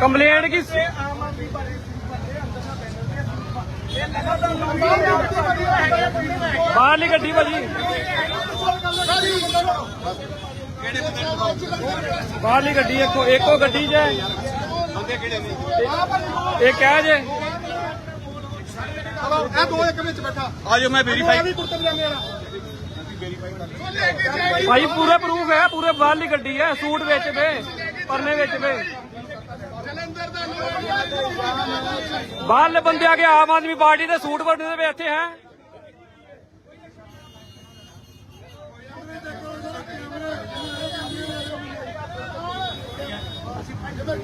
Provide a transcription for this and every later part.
Complaint ਕੀ ਬਾਹਰਲੀ ਗੱਡੀ ਭਾਜੀ। ਬਾਹਰਲੀ ਗੱਡੀ ਇੱਕੋ ਇੱਕੋ ਗੱਡੀ 'ਚ ਹੈ। ਇਹ ਕਹਿ ਜੇ। ਇਹ ਦੋ ਇੱਕ ਵਿੱਚ ਬੈਠਾ ਆਜੋ ਮੈਂ ਵੈਰੀਫਾਈ ਵੀ ਕੁੜਤੇ ਪਜਾਮੇ ਵਾਲਾ ਭਾਈ, ਪੂਰੇ ਪ੍ਰੂਫ ਹੈ, ਪੂਰੇ ਬਾਹਰਲੀ ਗੱਡੀ ਹੈ, ਸੂਟ ਵਿੱਚ ਵੇ ਪਰਨੇ ਵਿੱਚ ਵੇ ਬਾਹਰਲੇ ਬੰਦੇ ਆ ਕੇ ਆਮ ਆਦਮੀ ਪਾਰਟੀ ਦੇ ਸੂਟ ਵਰਨੇ ਦੇ ਇੱਥੇ, ਹੈ?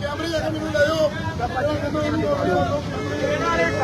ਕੈਮਰੇ ਲੈ ਕੇ ਮੈਨੂੰ ਲਾਇਓ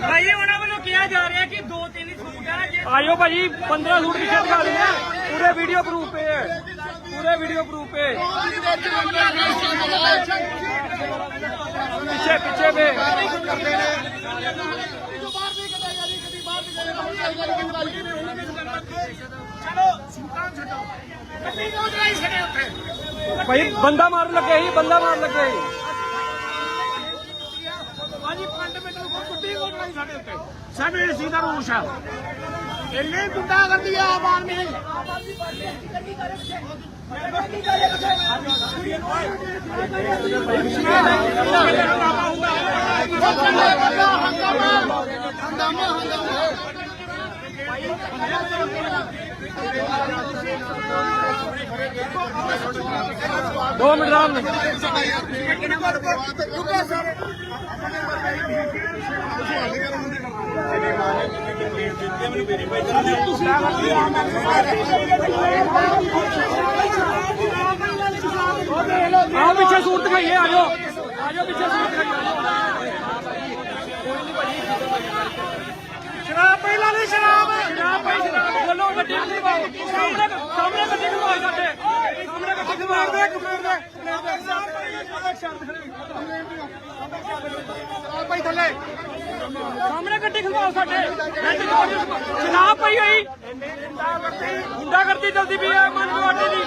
ਭਾਈ ਉਹਨਾਂ ਵੱਲੋਂ ਕਿਹਾ ਜਾ ਰਿਹਾ ਕਿ ਦੋ ਤਿੰਨ ਸੂਟ ਆ ਜੇ ਆਇਓ ਭਾਜੀ 15 ਸੂਟ ਪਿੱਛੇ ਦਿਖਾ ਦਿੰਦੇ ਆ। ਪੂਰੇ ਵੀਡੀਓ ਪ੍ਰੂਫ ਪੇ ਹੈ। ਪੂਰੇ ਵੀਡੀਓ ਪ੍ਰੂਫ ਪੇ ਪਿੱਛੇ ਪਿੱਛੇ ਪੇ ਕੱਟੀ ਕਿਉਂ ਚਲਾਈ ਛੜੇ ਉੱਥੇ। ਭਾਈ ਬੰਦਾ ਮਾਰਨ ਲੱਗੇ ਸੀ ਬੰਦਾ ਮਾਰਨ ਲੱਗੇ ਸੀ। ਭਾਜੀ ਫੰਡਮੈਂਟਲ ਕੋ ਕੁੱਟੀ ਕਿਉਂ ਚਲਾਈ ਸਾਡੇ ਉੱਤੇ। ਇਹ ਸੀਦਾ ਰੋਸ਼ ਆ। ਇੰਨੇ ਗੁੰਡਾ ਕਰਦੀ ਆ ਆਮ ਆਦਮੀ। ਦੋ ਮਿੰਟ ਆਰਾਮ ਆਓ ਪਿੱਛੇ ਸੂਟ ਦਿਖਾਈਏ ਆਜੋ ਆਜੋ ਪਿੱਛੇ ਸੂਟ ਦਿਖਾਈਏ ਸ਼ਰਾਬ ਪਹਿਲਾਂ ਨਹੀਂ ਸ਼ਰਾਬ ਸ਼ਰਾਬ ਭਾਈ ਸ਼ਰਾਬ ਬੋਲੋ ਗੱਡੀ ਸਾਹਮਣੇ ਸਾਹਮਣੇ ਗੱਡੀ ਖਵਾਓ ਸਾਡੇ। ਸਾਹਮਣੇ ਗੱਡੀ ਖਵਾਓ ਦੇ ਭਾਈ ਥੱਲੇ ਸਾਹਮਣੇ ਗੱਡੀ ਖਵਾਓ ਸਾਡੇ। ਗੱਡੀ ਪਈ ਹੋਈ। ਗੁੰਡਾ ਕਰਦੀ ਜਲਦੀ ਵੀ ਹੈ, ਮਨ ਤੁਹਾਡੇ ਦੀ।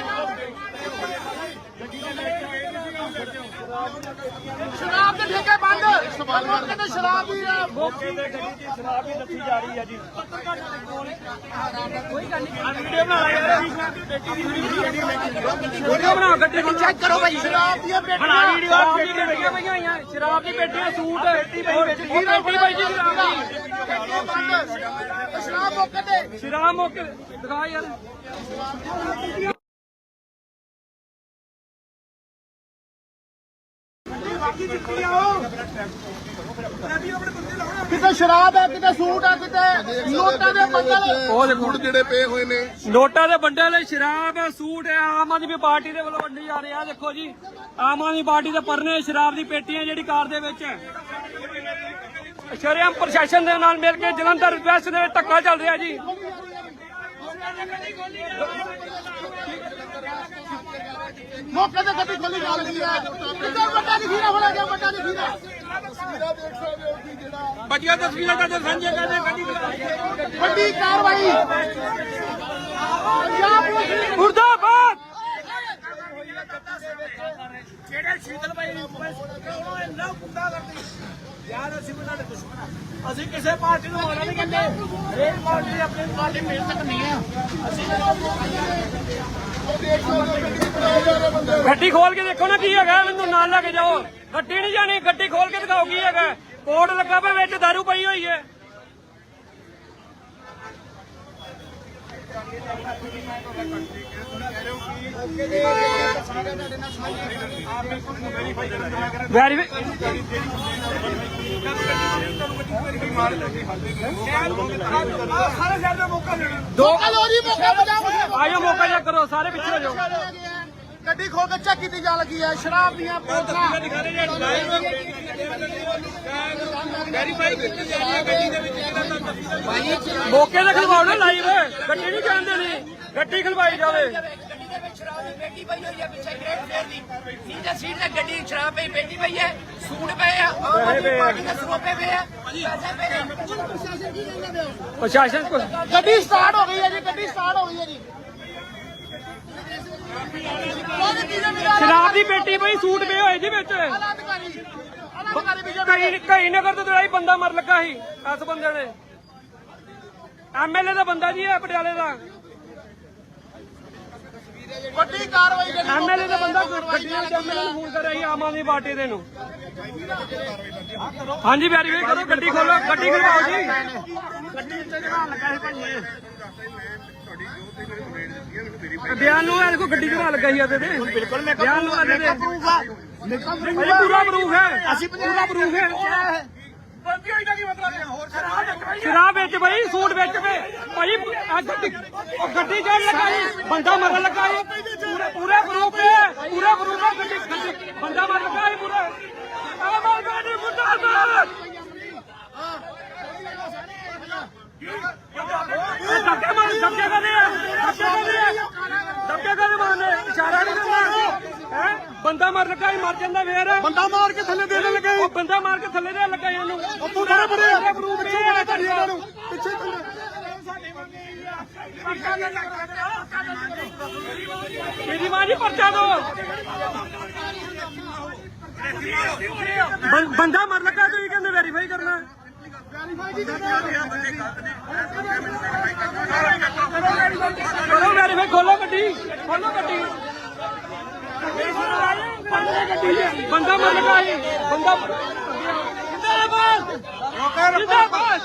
ਸ਼ਰਾਬ ਦੇ ਠੇਕੇ ਬੰਦ। ਮੌਕੇ ਤੇ ਸ਼ਰਾਬ ਦੀ ਮੌਕੇ ਤੇ ਗੱਡੀ 'ਚ ਸ਼ਰਾਬ ਵੀ ਦੱਸੀ ਜਾ ਰਹੀ ਹੈ ਜੀ। ਕੋਈ ਗੱਲ ਨਹੀਂ ਵੀਡੀਓ ਬਣਾ ਯਾਰ ਵੀਡੀਓ ਬਣਾ ਗੱਡੀ ਚੈੱਕ ਕਰੋ ਭਾਈ। ਸ਼ਰਾਬ ਦੀਆਂ ਬਣਾ ਵੀਡੀਓ ਦੀ ਪੇਟੀਆਂ ਪਈਆਂ ਹੋਈਆਂ। ਸ਼ਰਾਬ ਦੀ ਪੇਟੀਆਂ ਸੂਟ। ਪਈ ਪੇਟੀ ਪਈ। ਜੀ ਸ਼ਰਾਬ ਦੀ? ਸ਼ਰਾਬ ਮੌਕੇ ਤੇ। ਸ਼ਰਾਬ ਮੌਕੇ ਦਿਖਾ ਯਾਰ। ਕਿਤੇ ਸ਼ਰਾਬ ਹੈ ਕਿਤੇ ਸੂਟ ਹੈ ਕਿਤੇ ਨੋਟਾਂ ਦੇ ਬੰਦਲ ਉਹ ਦੇਖੋ ਜਿਹੜੇ ਪਏ ਹੋਏ ਨੇ। ਨੋਟਾਂ ਦੇ ਬੰਡਲ ਸ਼ਰਾਬ ਸੂਟ ਹੈ ਆਮ ਆਦਮੀ ਪਾਰਟੀ ਦੇ ਵੱਲੋਂ ਵੰਡੇ ਜਾ ਰਹੇ ਆ। ਦੇਖੋ ਜੀ ਆਮ ਆਦਮੀ ਪਾਰਟੀ ਦੇ ਪਰਨੇ ਸ਼ਰਾਬ ਦੀ ਪੇਟੀਆਂ ਜਿਹੜੀ ਕਾਰ ਦੇ ਵਿੱਚ ਹੈ। ਸ਼ਰਿਆਮ ਪ੍ਰਸ਼ਾਸਨ ਦੇ ਨਾਲ ਮਿਲ ਕੇ ਜਲੰਧਰ ਵੈਸਟ ਦੇ ਵਿੱਚ ਧੱਕਾ ਚੱਲ ਰਿਹਾ ਜੀ। ਮੌਕੇ ਤੇ ਗੱਡੀ ਖੋਲੀ ਜਾ ਰਹੀ ਹੈ। ਕਿੱਧਰ ਵੱਡਾ ਦੀ ਖੀਰਾ ਫੜਾ ਗਿਆ ਵੱਡਾ ਦੀ ਖੀਰਾ ਤਸਵੀਰਾਂ ਦੇਖ ਸਕਦੇ ਹੋ ਕਿ ਜਿਹੜਾ ਬਚੀਆਂ ਤਸਵੀਰਾਂ ਤਾਂ ਸਾਂਝੇ ਕਰਦੇ ਗੱਡੀ ਵੱਡੀ ਕਾਰਵਾਈ। ਪੰਜਾਬ ਪੁਲਿਸ ਨੇ ਮੁਰਦਾਬਾਦ! ਜਿਹੜੇ ਸ਼ੀਤਲ ਭਾਈ ਉਹ ਇੰਨਾ ਗੁੰਡਾ ਕਰਦੀ ਯਾਰ ਅਸੀਂ ਵੀ ਤੁਹਾਡੇ ਦੁਸ਼ਮਣ ਆ। ਅਸੀਂ ਕਿਸੇ ਪਾਰਟੀ ਨੂੰ ਮਾੜਾ ਨਹੀਂ ਕਹਿੰਦੇ ਹਰੇਕ ਪਾਰਟੀ ਆਪਣੀ ਪਾਰਟੀ ਮਿਹਨਤ ਕਰਨੀ ਆ। ਗੱਡੀ ਖੋਲ ਕੇ ਦੇਖੋ ਨਾ ਕੀ ਹੈਗਾ ਮੈਨੂੰ ਨਾਲ ਲੈ ਕੇ ਜਾਓ। ਗੱਡੀ ਨਹੀਂ ਜਾਣੀ ਗੱਡੀ ਖੋਲ ਕੇ ਦਿਖਾਓ ਕੀ ਹੈਗਾ। ਕੋਡ ਲੱਗਾ ਪਿਆ ਵਿੱਚ ਦਾਰੂ ਪਈ ਹੋਈ ਹੈ। ਵੈਰੀ ਸਾਰੇ ਸ਼ਹਿਰ ਦਾ ਮੌਕਾ ਦੇਣਾ। ਲਓ ਜੀ ਮੌਕਾ ਬਚਾਓ ਆਇਓ ਮੌਕਾ ਜਾ ਕਰੋ ਸਾਰੇ ਪਿੱਛੇ ਹੋ ਜਾਓ। ਗੱਡੀ ਖੋ ਕੇ ਚੈੱਕ ਕੀਤੀ ਜਾ ਲੱਗੀ ਹੈ। ਸ਼ਰਾਬ ਦੀਆਂ ਬੋਤਲਾਂ ਮੌਕੇ ਤੇ ਖਲਵਾਓ ਨਾ ਲਾਈਵ ਗੱਡੀ ਨਹੀਂ ਜਾਣ ਦੇਣੀ ਗੱਡੀ ਖਲਵਾਈ ਜਾਵੇ। ਗੱਡੀ ਦੇ ਵਿੱਚ ਸ਼ਰਾਬ ਬੇਟੀ ਪਈ ਹੋਈ ਹੈ ਪਿੱਛੇ ਗ੍ਰੇਡ ਫੇਅਰ ਦੀ। ਸੀਟੇ ਸੀਟ ਤੇ ਗੱਡੀ ਸ਼ਰਾਬ ਪਈ ਬੇਟੀ ਪਈ ਹੈ। ਸੂਟ ਪਏ ਆ ਆਮ ਆਦਮੀ ਪਾਰਟੀ ਦੇ ਸਰੋਪੇ ਪਏ ਆ। ਪੈਸੇ ਪਏ ਆ। ਪ੍ਰਸ਼ਾਸਨ ਕੋਲ ਗੱਡੀ ਸਟਾਰਟ ਹੋ ਗਈ ਹੈ ਜੀ ਗੱਡੀ ਸਟਾਰਟ ਹੋ ਗਈ ਹੈ ਜੀ। ਸ਼ਰਾਬ ਦੀ ਪੇਟੀ ਪਈ ਸੂਟ ਪਏ ਹੋਏ ਜੀ ਵਿੱਚ। ਕਈ ਕਈ ਨਗਰ ਤੋਂ ਲੜਾਈ ਬੰਦਾ ਮਰ ਲੱਗਾ ਸੀ ਇਸ ਬੰਦੇ ਨੇ ਐਮਐਲਏ ਦਾ ਬੰਦਾ ਜੀ ਇਹ ਪਟਿਆਲੇ ਦਾ। ਵੱਡੀ ਕਾਰਵਾਈ ਜਿਹੜੀ ਐਮਐਲਏ ਦਾ ਬੰਦਾ ਗੱਡੀਆਂ ਵਿੱਚ ਐਮਐਲਏ ਨੂੰ ਫੋਨ ਕਰ ਰਿਹਾ ਸੀ ਆਮ ਆਦਮੀ ਪਾਰਟੀ ਦੇ ਨੂੰ। ਹਾਂਜੀ ਵੈਰੀਫਾਈ ਕਰੋ ਗੱਡੀ ਖੋਲੋ ਗੱਡੀ ਖਲਵਾਓ ਜੀ। ਬਿਆਨ ਨੂੰ ਇਹ ਦੇਖੋ ਗੱਡੀ ਘੁਮਾ ਲੱਗਾ ਸੀ ਇਹਦੇ ਤੇ। ਬਿਲਕੁਲ ਮੈਂ ਬਿਆਨ ਨੂੰ ਇਹਦੇ ਤੇ। ਭਾਈ ਪੂਰਾ ਪ੍ਰੂਫ ਹੈ ਅਸੀਂ ਪੂਰਾ ਪ੍ਰੂਫ ਹੈ। ਸ਼ਰਾਬ ਵਿੱਚ ਭਾਈ ਸੂਟ ਵਿੱਚ ਪਏ ਭਾਈ ਗੱਡੀ ਉਹ ਗੱਡੀ ਚੜ ਲੱਗਾ ਜੀ ਬੰਦਾ ਮਰਨ ਲੱਗਾ ਜੀ ਪੂਰੇ ਪੂਰੇ ਪ੍ਰੂਫ ਹੈ ਪੂਰੇ ਪ੍ਰੂਫ ਹੈ ਗੱਡੀ ਗੱਡੀ ਬੰਦਾ ਮਰ ਲੱਗਾ ਜੀ ਪੂਰੇ ਆਮ ਆਦਮੀ ਪਾਰਟੀ ਮੁਰਦਾਬਾਦ ਇਹ ਧੱਕੇ ਮਾਰ ਧੱਕੇ ਕਰਦੇ ਆ ਧੱਕੇ ਕਰਦੇ ਆ ਧੱਕੇ ਕਰਦੇ ਮਾਰਨੇ ਇਸ਼ਾਰਾ ਨਹੀਂ ਕਰਨਾ ਹੈ ਬੰਦਾ ਮਰ ਲੱਗਾ ਹੀ ਮਰ ਜਾਂਦਾ ਫੇਰ ਬੰਦਾ ਮਾਰ ਕੇ ਥੱਲੇ ਦੇਣ ਲੱਗੇ ਉਹ ਬੰਦਾ ਮਾਰ ਕੇ ਥੱਲੇ ਦੇ ਲੱਗਾ ਇਹਨੂੰ ਉਹ ਪੂਰੇ ਬੜੇ ਪ੍ਰੂਫ ਪਿੱਛੇ ਬੜੇ ਧੜੀ ਇਹਨਾਂ ਨੂੰ ਪਿੱਛੇ ਥੱਲੇ ਮੇਰੀ ਦੋ। ਬੰਦਾ ਮਰ ਲੱਗਾ ਤੁਸੀਂ ਕਹਿੰਦੇ ਵੈਰੀਫਾਈ ਕਰਨਾ ਕਰੋ ਵੈਰੀਫਾਈ ਖੋਲੋ ਗੱਡੀ ਖੋਲੋ ਗੱਡੀ ਬੰਦਾ ਮਰ ਲੱਗਾ ਜੀ ਬੰਦਾ ਜਿੰਦਾਬਾਦ ਜਿੰਦਾਬਾਦ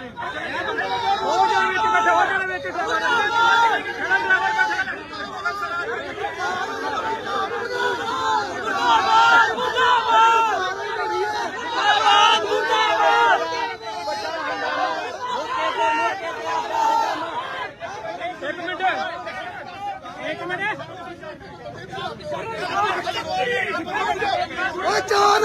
ਹੋ ਜਾਣ ਵਿੱਚ ਬੈਠਾ ਹੋ ਜਾਣ ਵਿੱਚ ਖੜਾ ਡਰਾਈਵਰ ਬੈਠਾ ਇੱਕ ਮਿੰਟ ਇੱਕ ਮਿੰਟ ਓਏ ਚਾਹ ਨਾਲ ਥੋੜੀ ਚਾਹ ਨਾਲ ਦੋ ਮਿੰਟ ਦੋ ਮਿੰਟ ਕਰੋ ਜੋ ਕਰੋ ਸ਼ਾਂਤੀ ਹੰਗਾਮਾ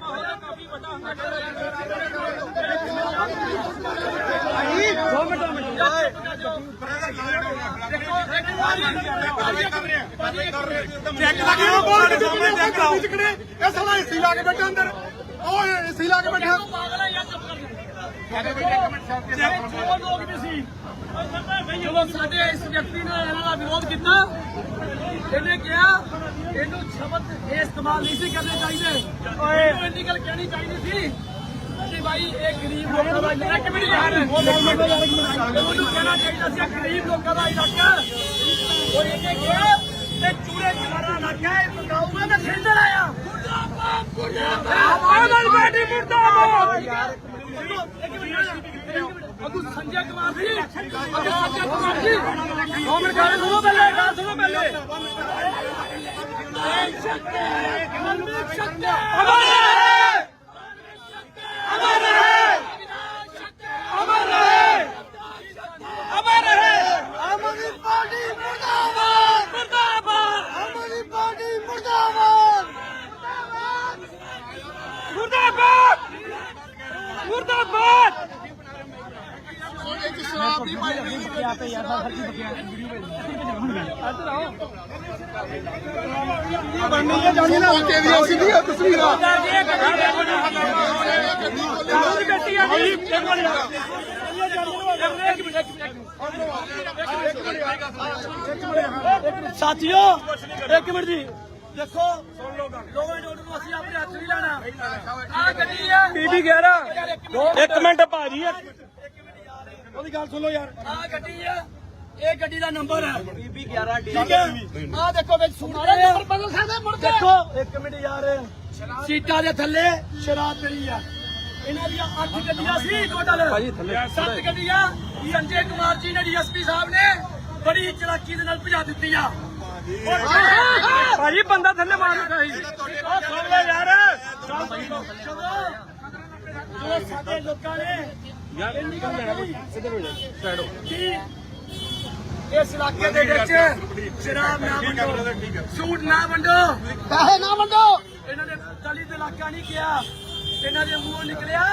ਹੋ ਰਿਹਾ ਕਾਫੀ ਵੱਡਾ ਦੋ ਮਿੰਟ ਦੋ ਮਿੰਟ। ਚੈੱਕ ਲੱਗੇ ਉਹ ਬੋਲ ਕੇ ਸਾਹਮਣੇ ਚੈੱਕ ਕਰਾਓ ਇਹ ਸਾਲਾ ਏਸੀ ਲਾ ਕੇ ਬੈਠਾ ਅੰਦਰ। ਉਹ ਏਸੀ ਲਾ ਕੇ ਬੈਠਾ। ਲੋਕ ਵੀ ਸੀ ਜਦੋਂ ਸਾਡੇ ਇਸ ਵਿਅਕਤੀ ਨੇ ਇਹਨਾਂ ਦਾ ਵਿਰੋਧ ਕੀਤਾ ਇਹਨੇ ਕਿਹਾ ਇਹਨੂੰ ਸ਼ਬਦ ਇਹ ਇਸਤੇਮਾਲ ਨਹੀਂ ਸੀ ਕਰਨੇ ਚਾਹੀਦੇ। ਓਏ। ਇੰਨੀ ਗੱਲ ਕਹਿਣੀ ਚਾਹੀਦੀ ਸੀ। ਭਾਈ ਇਹ ਗਰੀਬ ਲੋਕਾਂ ਦਾ ਇੱਕ ਮਿੰਟ ਯਾਰ। ਉਹਨੂੰ ਕਹਿਣਾ ਚਾਹੀਦਾ ਸੀ ਇਹ ਗਰੀਬ ਲੋਕਾਂ ਦਾ ਇਲਾਕਾ। ਉਹ ਇਹਨੇ ਕਿਹਾ ਤੇ ਚੂੜੇ ਚਲਾਣਾ ਇਲਾਕਾ ਇਹ ਪਕਾਊਗਾ ਤੇ ਖੇਡਣ ਆਇਆ ਮੁਰਦਾਬਾਦ ਮੁਰਦਾਬਾਦ। ਆਮ ਪਾਰਟੀ ਮੁਰਦਾਬਾਦ। ਅਬੂ ਸੰਜੇ ਕੁਮਾਰ ਜੀ। ਅਬੂ ਸੰਜੇ ਕੁਮਾਰ ਜੀ। ਦੋ ਮਿੰਟ ਗੱਲ ਸੁਣੋ ਪਹਿਲੇ ਗੱਲ ਸੁਣੋ ਪਹਿਲੇ। ਅਮਰ ਰਹੇ ਅਮਰ ਰਹੇ আমার ਸਾਥੀਓ ਇੱਕ ਮਿੰਟ ਜੀ। ਦੇਖੋ ਸੁਣ ਲਓ ਗੱਲ ਦੋਵੇਂ ਡੋਲ ਨੂੰ ਅਸੀਂ ਆਪਣੇ ਹੱਥ ਨਹੀਂ ਲੈਣਾ ਆ ਗੱਡੀ ਆ। ਬੀਬੀ 11 ਇੱਕ ਮਿੰਟ ਭਾਜੀ ਉਹਦੀ ਗੱਲ ਸੁਣ ਲਓ ਯਾਰ। ਆ ਗੱਡੀ ਆ। ਇਹ ਗੱਡੀ ਦਾ ਨੰਬਰ ਹੈ ਬੀਬੀ 11 ਠੀਕ ਹੈ। ਆ ਦੇਖੋ ਵਿੱਚ ਸੂਟ ਨੰਬਰ ਬਦਲ ਸਕਦੇ ਮੁੜ ਕੇ। ਦੇਖੋ। ਇੱਕ ਮਿੰਟ ਯਾਰ। ਸੀਟਾਂ ਦੇ ਥੱਲੇ ਸ਼ਰਾਬ ਪਈ ਆ। ਇਹਨਾਂ ਦੀਆਂ 8 ਗੱਡੀਆਂ ਸੀ ਟੋਟਲ ਸੱਤ ਗੱਡੀਆਂ। ਸੰਜੇ ਕੁਮਾਰ ਜੀ ਨੇ ਡੀਐਸਪੀ ਸਾਹਿਬ ਨੇ ਬੜੀ ਚਲਾਕੀ ਦੇ ਨਾਲ ਭਜਾ ਦਿੱਤੀਆਂ ਭਾਜੀ ਬੰਦਾ ਥੱਲੇ ਮਾਰ ਲੱਗਾ ਸੀ। ਉਹ ਸੁਣ ਲੈ ਯਾਰ ਜਦੋਂ ਸਾਡੇ ਲੋਕਾਂ ਨੇ ਯਾਰ ਇੰਨੀ ਗੱਲ ਕਹੀ ਕਿ ਇਸ ਇਲਾਕੇ ਦੇ ਵਿੱਚ ਸ਼ਰਾਬ ਨਾ ਵੰਡੋ ਸੂਟ ਨਾ ਵੰਡੋ। ਪੈਸੇ ਨਾ ਵੰਡੋ। ਇਹਨਾਂ ਨੇ ਦਲਿਤ ਇਲਾਕਾ ਨਹੀਂ ਕਿਹਾ ਇਹਨਾਂ ਦੇ ਮੂੰਹੋਂ ਨਿਕਲਿਆ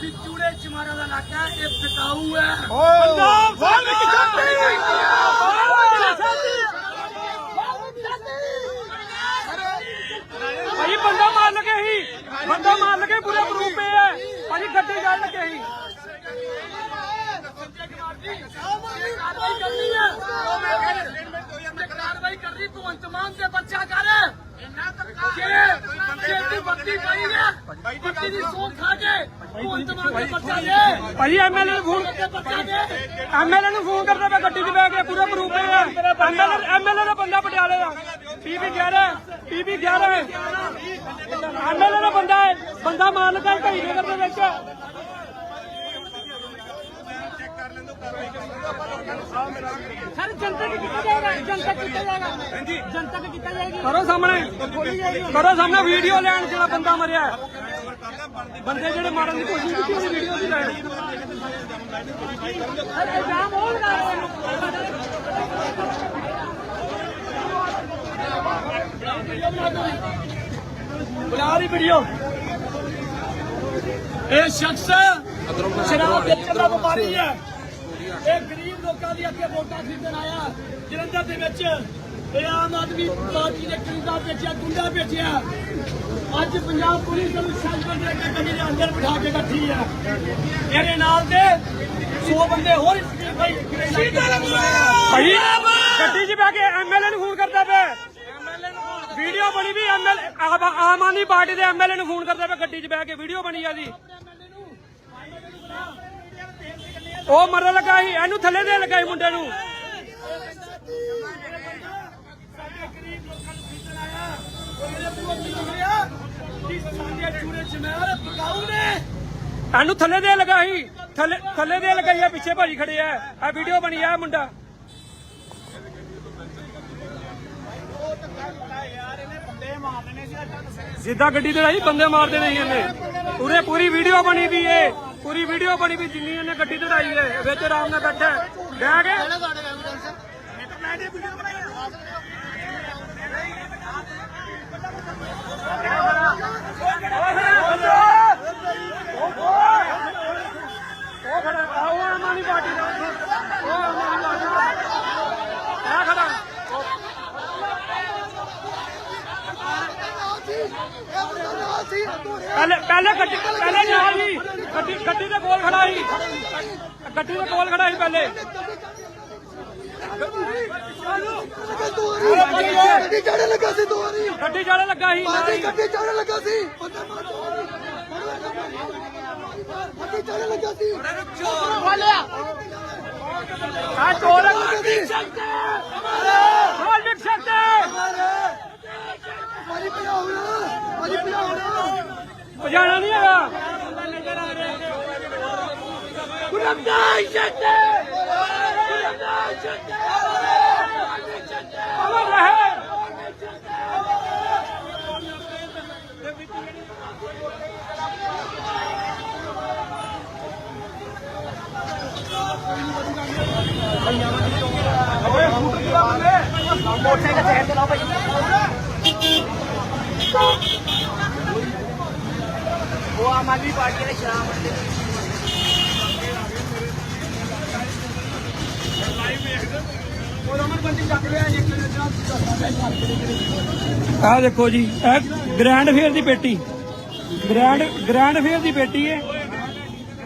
ਵੀ ਚੂੜੇ ਚਮਾਰਾਂ ਦਾ ਇਲਾਕਾ ਇਹ ਬਤਾਊ ਹੈ। ਪੰਜਾਬ ਵਾਲਮੀਕੀ ਭਾਜੀ ਬੰਦਾ ਮਾਰ ਲਗੇ ਸੀ ਬੰਦਾ ਮਾਰ ਲਗੇ ਪੂਰੇ ਪ੍ਰੂਫ ਪਏ ਹੈ। ਭਾਜੀ ਗੱਡੀ ਜਾਣ ਲੱਗੇ ਸੀ ਕਾਰਵਾਈ ਕਰਨੀ ਹੈ। ਕਾਰਵਾਈ ਕਰਨੀ ਭਗਵੰਤ ਮਾਨ ਤੇ ਬੱਚਾ ਕਰ ਜੇ ਜੇ ਦੀ ਬੱਤੀ ਪਈ ਖਾ ਕੇ ਤੇ ਬੱਚਾ ਦੇ ਭਾਜੀ ਐਮਐਲਏ ਨੂੰ ਫੋਨ ਐਮਐਲਏ ਨੂੰ ਫੋਨ ਕਰਦਾ ਪਿਆ ਗੱਡੀ 'ਚ ਬਹਿ ਕੇ ਪੂਰੇ ਪ੍ਰੂਫ ਹੈ। ਐਮਐਲਏ ਐਮਐਲਏ ਦਾ ਬੰਦਾ ਪਟਿਆਲੇ ਦਾ। ਪੀਪੀ 11 ਪੀਪੀ 11 ਐਮਐਲਏ ਦਾ ਬੰਦਾ ਹੈ ਬੰਦਾ ਮਾਰ ਲਗਾ ਢਾਈ ਨਗਰ ਦੇ ਵਿੱਚ। ਸਰ ਜਨਤਾ ਕੀ ਕੀਤਾ ਜਾਏਗਾ ਜਨਤਾ ਕੀਤਾ ਜਾਏਗਾ। ਹਾਂਜੀ। ਜਨਤਾ ਕੀ ਕੀਤਾ ਜਾਏਗੀ। ਕਰੋ ਸਾਹਮਣੇ। ਕਰੋ ਸਾਹਮਣੇ ਵੀਡੀਓ ਲੈਣ ਜਿਹੜਾ ਬੰਦਾ ਮਰਿਆ। ਬੰਦੇ ਜਿਹੜੇ ਮਾਰਨ ਦੀ ਕੋਸ਼ਿਸ਼ ਕੀਤੀ ਉਹਦੀ ਵੀਡੀਓ ਵੀ ਲੈਣ। ਸਰ ਇਲਜ਼ਾਮ ਉਹ ਲਗਾ ਰਹੇ ਬੁਲਾ ਰਹੀ ਵੀਡੀਓ। ਇਹ ਸ਼ਖਸ ਸ਼ਰਾਬ ਵੇਚਣ ਦਾ ਵਪਾਰੀ ਹੈ। ਇਹ ਗਰੀਬ ਲੋਕਾਂ ਦੀ ਅੱਗੇ ਵੋਟਾਂ ਖਰੀਦਣ ਆਇਆ। ਜਲੰਧਰ ਦੇ ਵਿੱਚ ਇਹ ਆਮ ਆਦਮੀ ਪਾਰਟੀ ਦੇ ਕਰੀਦਾ ਵੇਚਿਆ ਗੁੰਡਾ ਵੇਚਿਆ। ਅੱਜ ਪੰਜਾਬ ਪੁਲਿਸ ਨੂੰ ਸ਼ਾਸਨ ਦੇ ਕੇ ਗੱਡੀ ਦੇ ਅੰਦਰ ਬਿਠਾ ਕੇ ਬੈਠੀ ਹੈ। ਇਹਦੇ ਨਾਲ ਦੇ 100 ਬੰਦੇ ਹੋਰ ਭਾਈ ਭਾਈ ਗੱਡੀ 'ਚ ਬਹਿ ਕੇ ਐਮਐਲਏ ਨੂੰ ਫੋਨ ਕਰਦਾ ਪਿਆ। ਵੀਡੀਓ ਬਣੀ ਵੀ ਐਮਐਲਏ ਆਮ ਆਦਮੀ ਪਾਰਟੀ ਦੇ ਐਮਐਲਏ ਨੂੰ ਫੋਨ ਕਰਦਾ ਪਿਆ ਗੱਡੀ 'ਚ ਬਹਿ ਕੇ, ਵੀਡੀਓ ਬਣੀ ਆ ਜੀ। ਉਹ ਮਰਨ ਲੱਗਾ ਸੀ, ਇਹਨੂੰ ਥੱਲੇ ਦੇ ਲੱਗਾ ਸੀ ਮੁੰਡੇ ਨੂੰ। ਇਹਨੂੰ ਥੱਲੇ ਦੇ ਲੱਗਾ ਸੀ, ਥੱਲੇ ਥੱਲੇ ਦੇ ਲਗਾਈ ਆ ਪਿੱਛੇ ਭਾਜੀ ਖੜੇ ਆ ਆ ਵੀਡੀਓ ਬਣੀ ਆ ਮੁੰਡਾ। ਸਿੱਧਾ ਗੱਡੀ ਤੇ ਆਈ ਬੰਦੇ ਮਾਰਦੇ ਨਹੀਂ ਇਹਨੇ। ਪੂਰੇ ਪੂਰੀ ਵੀਡੀਓ ਬਣੀ ਵੀ ਏ। ਪੂਰੀ ਵੀਡੀਓ ਬਣੀ ਵੀ ਜਿੰਨੀ ਇਹਨੇ ਗੱਡੀ ਚੜਾਈ ਏ। ਵਿੱਚ ਆਰਾਮ ਨਾਲ ਬੈਠਾ ਹੈ। ਬਹਿ ਕੇ ਖੜਾ ਆਓ ਆਮਾਨੀ ਪਾਰਟੀ ਦਾ ਉਹ ਆਮਾਨੀ ਪਾਰਟੀ ਦਾ ਆ ਖੜਾ ਪਹਿਲੇ ਪਹਿਲੇ ਗੱਡੀ ਪਹਿਲੇ ਨਾਲ ਹੀ ਗੱਡੀ ਗੱਡੀ ਦੇ ਕੋਲ ਖੜਾ ਸੀ। ਗੱਡੀ ਦੇ ਕੋਲ ਖੜਾ ਸੀ ਪਹਿਲੇ। ਗੱਡੀ ਚੜ੍ਹਨ ਲੱਗਾ ਸੀ ਦੋ ਵਾਰੀ। ਗੱਡੀ ਜਾਣੇ ਲੱਗਾ ਸੀ ਹੀ। ਗੱਡੀ ਚੜ੍ਹਨ ਲੱਗਾ ਸੀ। ਗੱਡੀ ਚੜ੍ਹਨ ਲੱਗਾ ਸੀ। ਆ। ਚੋਰ ਮਾਲਕ ਸਕਦੇ ਮਾਰੀ ਭਜਾਉਣਾ ਮਾਰੀ ਭਜਾਉਣਾ ਪਜਾਣਾ ਨਹੀਂ ਹੈਗਾ ਅਮਰ ਰਹੇ ਉਹ ਆਮ ਆਦਮੀ ਪਾਰਟੀ ਦੇ ਸ਼ਰਾਬ ਵੰਡੇ ਆ ਦੇਖੋ ਜੀ, ਇਹ ਗ੍ਰੈਂਡ ਫੇਅਰ ਦੀ ਪੇਟੀ। ਗ੍ਰੈਂਡ ਗ੍ਰੈਂਡ ਫੇਅਰ ਦੀ ਪੇਟੀ ਹੈ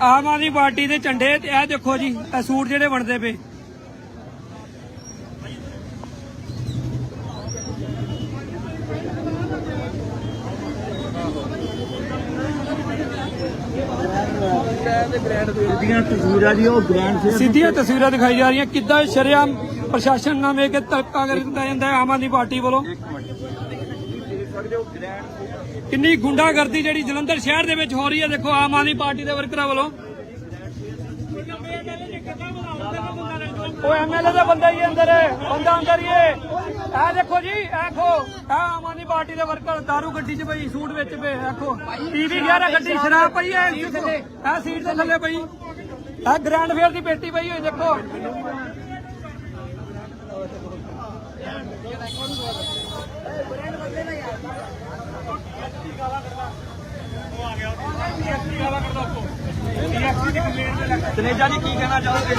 ਆਮ ਆਦਮੀ ਪਾਰਟੀ ਦੇ ਝੰਡੇ ਇਹ ਦੇਖੋ ਜੀ, ਇਹ ਸੂਟ ਜਿਹੜੇ ਬਣਦੇ ਪਏ। ਦੀਆਂ ਤਸਵੀਰਾਂ ਜੀ ਉਹ ਗ੍ਰੈਂਡ ਸਿੱਧੀਆਂ ਤਸਵੀਰਾਂ ਦਿਖਾਈ ਜਾ ਰਹੀਆਂ। ਕਿੱਦਾਂ ਸ਼ਰੇਆਮ ਪ੍ਰਸ਼ਾਸਨ ਨਾਲ ਵੇਖ ਕੇ ਧੱਕਾ ਕਰ ਦਿੱਤਾ ਜਾਂਦਾ ਹੈ ਆਮ ਆਦਮੀ ਪਾਰਟੀ ਵੱਲੋਂ? ਕਿੰਨੀ ਗੁੰਡਾਗਰਦੀ ਜਿਹੜੀ ਜਲੰਧਰ ਸ਼ਹਿਰ ਦੇ ਵਿੱਚ ਹੋ ਰਹੀ ਹੈ ਦੇਖੋ ਆਮ ਆਦਮੀ ਪਾਰਟੀ ਦੇ ਵਰਕਰਾਂ ਵੱਲੋਂ। ਉਹ ਐਮਐਲਏ ਦਾ ਬੰਦਾ ਹੀ ਹੈ ਅੰਦਰ। ਬੰਦਾ ਅੰਦਰ ਹੀ ਹੈ। ਇਹ ਦੇਖੋ ਜੀ ਦੇਖੋ। ਇਹ ਆਮ ਆਦਮੀ ਪਾਰਟੀ ਦੇ ਵਰਕਰ ਦਾਰੂ ਗੱਡੀ 'ਚ ਪਈ ਸੂਟ ਵਿੱਚ ਪਏ ਦੇਖੋ। ਟੀਵੀ 11 ਗੱਡੀ ਸ਼ਰਾਬ ਪਈ ਹੈ ਇਹ ਸੀਟ ਦੇ ਥੱਲੇ ਪਈ। ਇਹ ਗ੍ਰੈਂਡ ਫੇਅਰ ਦੀ ਪੇਟੀ ਪਈ ਹੋਈ ਦੇਖੋ। ਤਨੇਜਾ ਜੀ ਕੀ ਕਹਿਣਾ ਚਾਹੋਗੇ?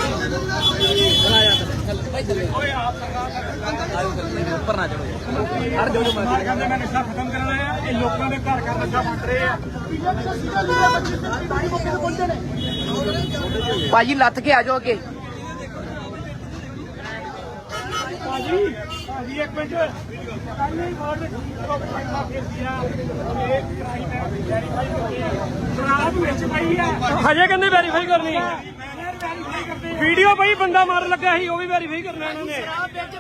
ਕਹਿੰਦੇ ਮੈਂ ਨਸ਼ਾ ਖਤਮ ਕਰਨਾ ਹੈ ਇਹ ਲੋਕਾਂ ਦੇ ਘਰ ਘਰ ਨਸ਼ਾ ਵੰਡ ਰਹੇ ਆ। ਭਾਜੀ ਲੱਤ ਕੇ ਆ ਜਾਓ ਅੱਗੇ। ਭਾਜੀ ਭਾਜੀ ਇੱਕ ਮਿੰਟ। ਬੋਰਡ ਹਜੇ ਕਹਿੰਦੇ ਵੈਰੀਫਾਈ ਕਰਨੀ ਵੀਡੀਓ ਪਈ ਬੰਦਾ ਮਾਰ ਲੱਗਾ ਸੀ ਉਹ ਵੀ ਵੈਰੀਫਾਈ ਕਰਨਾ ਇਹਨਾਂ ਨੇ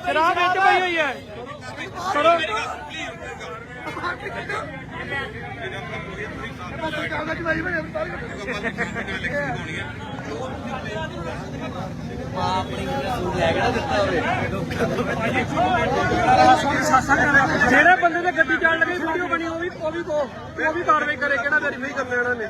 ਸ਼ਰਾਬ ਵਿੱਚ ਪਈ ਹੋਈ ਹੈ ਕਰੋ ਜਿਹੜੇ ਬੰਦੇ ਦੇ ਗੱਡੀ ਚੱਲ ਲੱਗੀ ਵੀਡੀਓ ਬਣੀ, ਉਹ ਵੀ ਉਹ ਵੀ ਕੋ ਉਹ ਵੀ ਕਾਰਵਾਈ ਕਰੇ, ਕਿਹੜਾ ਵੈਰੀਫਾਈ ਕਰਨਾ ਇਹਨਾਂ ਨੇ?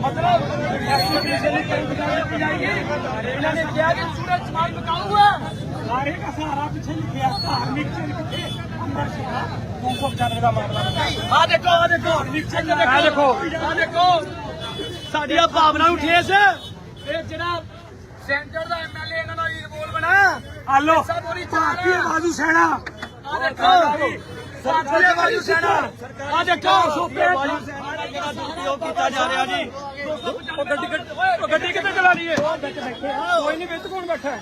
ਮਤਲਬ ਐਸੋਸੀਏਸ਼ਨ ਦੀ ਕਈ ਬਜਾਏ ਕੀ ਜਾਏਗੀ ਇਹਨਾਂ ਨੇ ਕਿਹਾ ਕਿ ਸੂਰਜ ਸਮਾਜ ਬਕਾਊਗਾ ਲਾਰੇ ਦਾ ਸਹਾਰਾ ਪਿੱਛੇ ਲਿਖਿਆ ਧਾਰਮਿਕ ਚਿੰਨ ਕਿੱਥੇ ਅੰਦਰ ਸ਼ਰਾ 295 ਦਾ ਮਾਮਲਾ ਆ ਦੇਖੋ ਆ ਦੇਖੋ। ਨੀਚੇ ਆ ਦੇਖੋ। ਆ ਦੇਖੋ। ਸਾਡੀਆਂ ਭਾਵਨਾ ਨੂੰ ਠੇਸ। ਇਹ ਜਿਹੜਾ ਸੈਂਟਰ ਦਾ ਐਮਐਲਏ ਇਹਨਾਂ ਦਾ ਇਨਵੋਲ ਬਣਾ। ਆਲੋ ਭਾਰਤੀ ਬਾਜੂ ਸੈਨਾ। ਆ ਦੇਖੋ। ਸਾਥੀਏ ਵਾਯੂ ਸੈਨਾ। ਆ ਦੇਖੋ। ਵਾਯੂ ਸੈਨਾ ਕੀਤਾ ਜਾ ਰਿਹਾ ਜੀ। ਉਹ ਗੱਡੀ ਉਹ ਗੱਡੀ ਕਿੱਥੇ ਚਲਾ ਲਈਏ? ਕੋਈ ਨਹੀਂ ਵਿੱਚ ਕੌਣ ਬੈਠਾ?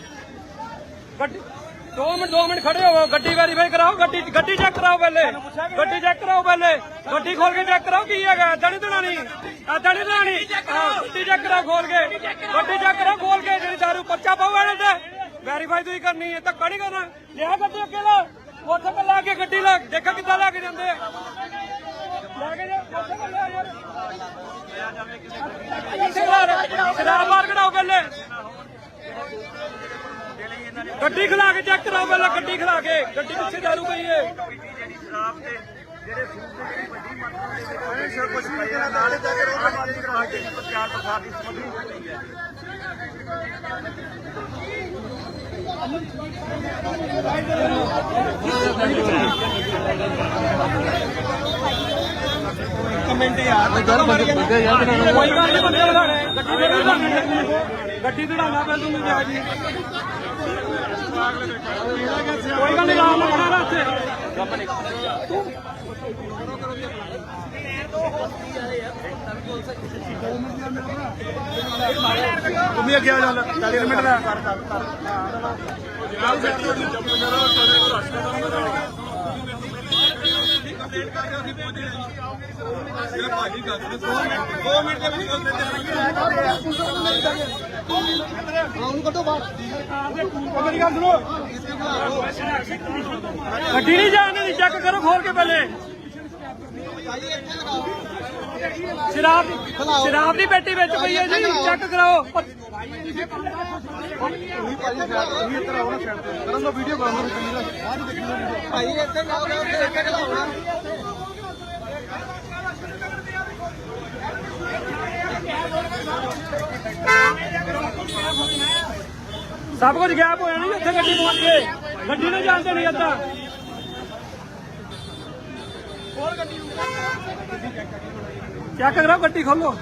ਗੱਡੀ 2 ਮਿੰਟ 2 ਮਿੰਟ ਖੜੇ ਹੋਵੋ। ਗੱਡੀ ਵੈਰੀਫਾਈ ਕਰਾਓ ਗੱਡੀ ਗੱਡੀ ਚੈੱਕ ਕਰਾਓ ਪਹਿਲੇ। ਗੱਡੀ ਚੈੱਕ ਕਰਾਓ ਪਹਿਲੇ। ਗੱਡੀ ਖੋਲ ਕੇ ਚੈੱਕ ਕਰਾਓ ਕੀ ਹੈਗਾ? ਏਦਾਂ ਨਹੀਂ ਏਦਾਂ ਨਹੀਂ ਦੜਾਣੀ ਗੱਡੀ ਚੈੱਕ ਕਰਾਓ। ਖੋਲ ਕੇ। ਗੱਡੀ ਚੈੱਕ ਕਰਾਓ। ਖੋਲ ਕੇ ਜਿਹੜੀ ਦਾਰੂ ਪਰਚਾ ਪਾਓ ਇਹਦੇ ਤੇ। ਵੈਰੀਫਾਈ ਤੁਸੀਂ ਕਰਨੀ ਹੈ ਧੱਕਾ ਨਹੀਂ ਕਰਨਾ। ਲਿਆ ਗੱਡੀ ਅੱਗੇ ਲਾ। ਉੱਥੇ ਪੇ ਲਾ ਕੇ ਗੱਡੀ ਲਾ। ਦੇਖਾ ਕਿੱਦਾਂ ਲਾ ਕੇ ਜਾਂਦੇ ਆ। ਲੈ ਕੇ ਜਾ ਉੱਥੇ ਪੇ ਲਿਆ ਯਾਰ। ਸ਼ਰਾਬ ਮਾਰ ਕਢਾਓ ਪਹਿਲੇ। ਗੱਡੀ ਖਲਾ ਕੇ ਚੈੱਕ ਕਰਾਓ ਪਹਿਲਾਂ, ਗੱਡੀ ਖਲਾ ਕੇ। ਗੱਡੀ ਪਿੱਛੇ ਦਾਰੂ ਪਈ ਏ ਕੁਝ ਪਈਆ ਨਾਲ ਜਾ ਕੇ ਉਹਨਾਂ ਦੀ ਜਿਹੜੀ ਪਾਰਟੀ ਪ੍ਰਚਾਰ ਪ੍ਰਸਾਰ ਦੀ ਸਮੱਗਰੀ ਹੋਈ ਹੈ ਕੋਈ ਗੱਲ ਨਹੀਂ, ਬੰਦੇ ਲਗਾਣੇ ਗੱਡੀ ਦੇ ਵੀ ਗੱਡੀ ਤੇ ਲਾਣਾ ਪੈ ਤੂੰ ਜਾ ਜੀ। ਕੋਈ ਗੱਲ ਨਹੀਂ ਲਾਮ ਲੱਗਣਾ ਨਾ ਉੱਥੇ ਤੂੰ ਵੀ ਅੱਗੇ ਆ ਜਾ 40 ਮਿੰਟ ਦਾ ਕਰ ਕਰ ਮੇਰੀ ਗੱਲ ਸੁਣੋ। ਗੱਡੀ ਨਹੀਂ ਜਾਣ ਦੀ ਚੈੱਕ ਕਰੋ ਖੋਲ ਕੇ ਪਹਿਲੇ। ਸ਼ਰਾਬ ਸ਼ਰਾਬ ਦੀ ਪੇਟੀ ਵਿੱਚ ਪਈ ਹੈ ਜੀ ਚੈੱਕ ਕਰਾਓ। ਕਰਨ ਦਾ ਵੀਡੀਓ ਬਣਾਉਣਾ ਸੀ ਭਾਈ ਇੱਥੇ ਨਾ ਖਲਾਉਣਾ ਸਭ ਕੁਝ ਗਾਇਬ ਹੋਇਆ ਨਹੀਂ ਉੱਥੇ ਗੱਡੀ ਪਹੁੰਚ ਗਏ ਗੱਡੀ ਨੇ ਜਾਣ ਦੇਣੀ ਅੱਧਾ ਚੈੱਕ ਕਰਾਓ ਗੱਡੀ ਖੋਲੋ।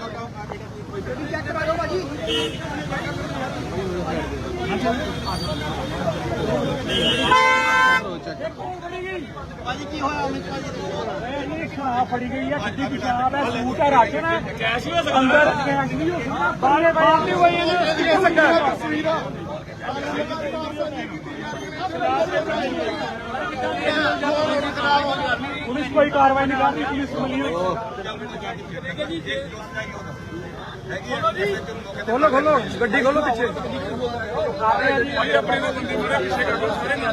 ਖਾ ਫੜੀ ਗਈ ਹੈ ਗੱਡੀ ਦੀ ਸ਼ਰਾਬ ਹੈ ਸੂਟ ਹੈ ਰਾਸ਼ਨ ਹੈ ਕੈਸ਼ ਵੀ ਅੰਦਰ ਕੈਸ਼ ਵੀ ਹੋ ਸਕਦਾ ਬਾਹਰੇ ਬਾਹਰ ਵੀ ਹੋਈ ਹੈ ਨਾ ਕੀ ਹੋ ਸਕਦਾ ਪੁਲਿਸ ਕੋਈ ਕਾਰਵਾਈ ਨਹੀਂ ਕਰ ਰਹੀ ਪੁਲਿਸ ਮਿਲੀ ਹੋਈ। ਖੋਲੋ ਖੋਲੋ ਗੱਡੀ ਖੋਲੋ ਪਿੱਛੇ।